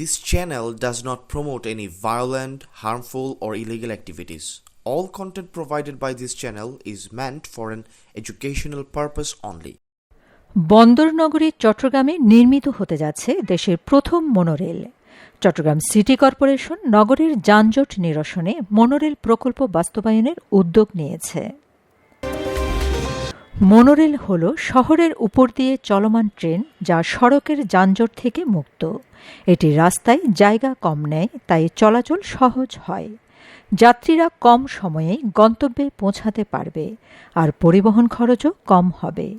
This channel does not promote any violent, harmful, or illegal activities. All content provided by this channel is meant for an educational purpose only. বন্দরনগরী চট্টগ্রামে নির্মিত হতে যাচ্ছে দেশের প্রথম monorail Chittagong city corporation নগরের যানজট নিরসনে মনোরেল প্রকল্প বাস্তবায়নের উদ্যোগ নিয়েছে মনোরেল হল শহরের উপর দিয়ে চলমান ট্রেন যা সড়কের যানজট থেকে মুক্ত। এটি রাস্তায় জায়গা কম নেয়, তাই চলাচল সহজ হয়। যাত্রীরা কম সময়ে গন্তব্যে পৌঁছাতে পারবে, আর পরিবহন খরচও কম হবে।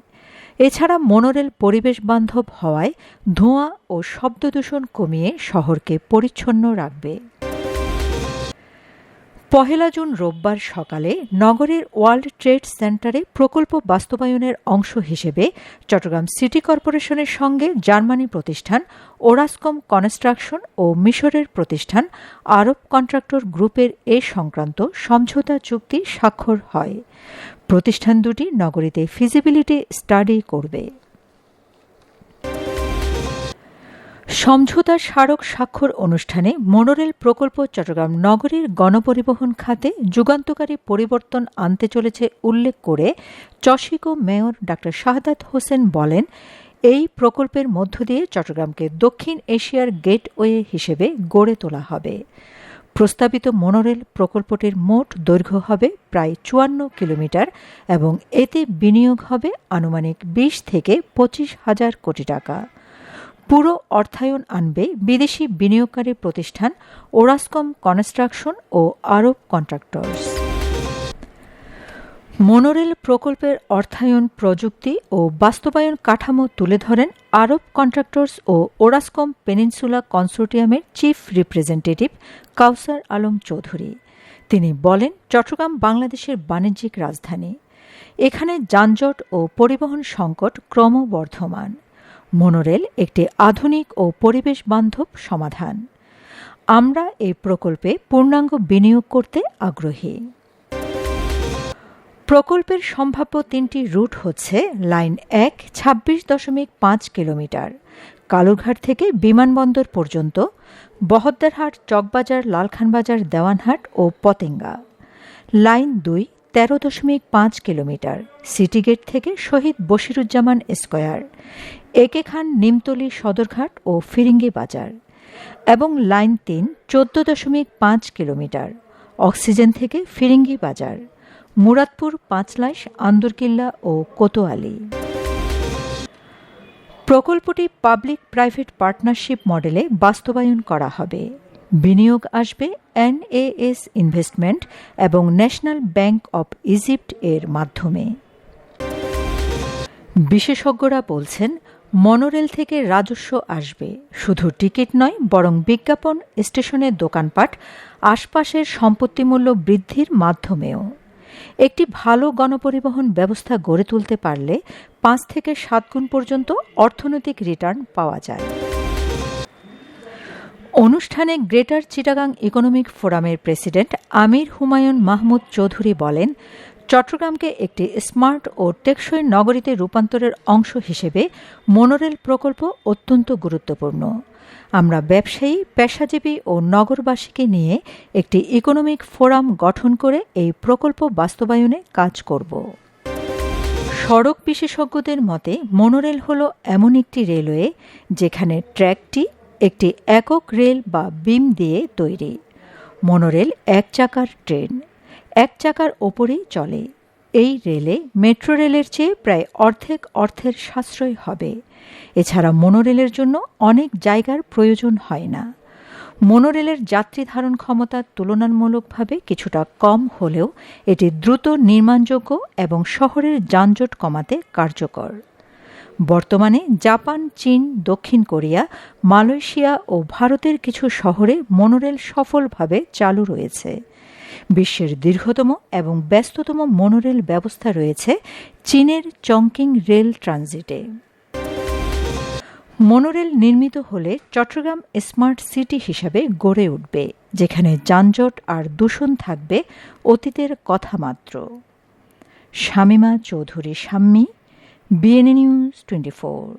এছাড়া মনোরেল পরিবেশ বান্ধব হওয়ায় ধোঁয়া ও শব্দ দূষণ কমিয়ে শহরকে পরিচ্ছন্ন রাখবে। পহেলা জুন রোববার সকালে নগরের ওয়ার্ল্ড ট্রেড সেন্টারে প্রকল্প বাস্তবায়নের অংশ হিসেবে চট্টগ্রাম সিটি কর্পোরেশনের সঙ্গে জার্মানি প্রতিষ্ঠান, ওরাসকম কনস্ট্রাকশন ও মিশরের প্রতিষ্ঠান, আরব কন্ট্রাক্টর গ্রুপের এ সংক্রান্ত সমঝোতা চুক্তি স্বাক্ষর হয়। প্রতিষ্ঠান দুটি নগরীতে ফিজিবিলিটি স্টাডি করবে। সমঝোতা স্মারক স্বাক্ষর অনুষ্ঠানে মনোরেল প্রকল্প চট্টগ্রাম নগরীর গণপরিবহন খাতে যুগান্তকারী পরিবর্তন আনতে চলেছে উল্লেখ করে চশিকো মেয়র ডা শাহাদাত হোসেন বলেন, এই প্রকল্পের মধ্য দিয়ে চট্টগ্রামকে দক্ষিণ এশিয়ার গেটওয়ে হিসেবে গড়ে তোলা হবে। প্রস্তাবিত মনোরেল প্রকল্পটির মোট দৈর্ঘ্য হবে প্রায় চুয়ান্ন কিলোমিটার এবং এতে বিনিয়োগ হবে আনুমানিক বিশ থেকে পঁচিশ হাজার কোটি টাকা। পুরো অর্থায়ন আনবে বিদেশি বিনিয়োগকারী প্রতিষ্ঠান ওরাসকম কনস্ট্রাকশন ও আরব কন্ট্রাক্টরস। মনোরেল প্রকল্পের অর্থায়ন প্রযুক্তি ও বাস্তবায়ন কাঠামো তুলে ধরেন আরব কন্ট্রাক্টরস ও ওরাসকম পেনিনসুলা কনসোর্টিয়ামের চিফ রিপ্রেজেন্টেটিভ কাউসার আলম চৌধুরী। তিনি বলেন, চট্টগ্রাম বাংলাদেশের বাণিজ্যিক রাজধানী। এখানে যানজট ও পরিবহন সংকট ক্রমবর্ধমান। মনোরেল একটি আধুনিক ও পরিবেশ বান্ধব সমাধান। আমরা এই প্রকল্পে পূর্ণাঙ্গ বিনিয়োগ করতে আগ্রহী। প্রকল্পের সম্ভাব্য তিনটি রুট হচ্ছে লাইন এক, ছাব্বিশ দশমিক পাঁচ কিলোমিটার, কালুরঘাট থেকে বিমানবন্দর পর্যন্ত, বহদ্দারহাট, চকবাজার, লালখানবাজার, দেওয়ানহাট ও পতেঙ্গা। লাইন দুই, তেরো দশমিক পাঁচ কিলোমিটার সিটি গেট থেকে শহীদ বশিরুজ্জামান স্কোয়ার। একে খান নিমতলি সদরঘাট ও ফিরিঙ্গি বাজার এবং লাইন তিন চোদ্দ দশমিক পাঁচ কিলোমিটার, অক্সিজেন থেকে ফিরিঙ্গি বাজার, মুরাদপুর, পাঁচলাইশ, আন্দরকিল্লা ও কোতোয়ালি। প্রকল্পটি পাবলিক প্রাইভেট পার্টনারশিপ মডেলে বাস্তবায়ন করা হবে। বিনিয়োগ আসবে এনএএস ইনভেস্টমেন্ট এবং ন্যাশনাল ব্যাংক অব ইজিপ্ট এর মাধ্যমে। বিশেষজ্ঞরা বলছেন মনোরেল থেকে রাজস্ব আসবে। শুধু টিকিট নয়, বরং বিজ্ঞাপন স্টেশনের দোকানপাট, আশপাশের সম্পত্তিমূল্য বৃদ্ধির মাধ্যমেও। একটি ভালো গণপরিবহন ব্যবস্থা গড়ে তুলতে পারলে পাঁচ থেকে সাত গুণ পর্যন্ত অর্থনৈতিক রিটার্ন পাওয়া যায়। অনুষ্ঠানে গ্রেটার চিটাগাং ইকোনমিক ফোরামের প্রেসিডেন্ট আমির হুমায়ুন মাহমুদ চৌধুরী বলেন চট্টগ্রামকে একটি স্মার্ট ও টেকসই নগরীতে রূপান্তরের অংশ হিসেবে মনোরেল প্রকল্প অত্যন্ত গুরুত্বপূর্ণ। আমরা ব্যবসায়ী, পেশাজীবী ও নগরবাসীকে নিয়ে একটি ইকোনমিক ফোরাম গঠন করে এই প্রকল্প বাস্তবায়নে কাজ করব। সড়ক বিশেষজ্ঞদের মতে, মনোরেল হল এমন একটি রেলওয়ে যেখানে ট্র্যাকটি একটি একক রেল বা বিম দিয়ে তৈরি। মনোরেল এক চাকার ট্রেন। এক চাকার ওপরেই চলে। এই রেলে, মেট্রো রেলের চেয়ে প্রায় অর্ধেক অর্থের সাশ্রয় হবে। এছাড়া মনোরেলের জন্য অনেক জায়গার প্রয়োজন হয় না। মনোরেলের যাত্রী ধারণ ক্ষমতা তুলনামূলকভাবে কিছুটা কম হলেও এটি দ্রুত নির্মাণযোগ্য এবং শহরের যানজট কমাতে কার্যকর। বর্তমানে জাপান, চীন, দক্ষিণ কোরিয়া, মালয়েশিয়া ও ভারতের কিছু শহরে মনোরেল সফলভাবে চালু রয়েছে। বিশ্বের দীর্ঘতম এবং ব্যস্ততম মনোরেল ব্যবস্থা রয়েছে চীনের চংকিং রেল ট্রানজিটে। মনোরেল নির্মিত হলে চট্টগ্রাম স্মার্ট সিটি হিসাবে গড়ে উঠবে, যেখানে যানজট আর দূষণ থাকবে অতীতের কথা মাত্র। Shamima Chowdhury Shammi BNA news twenty four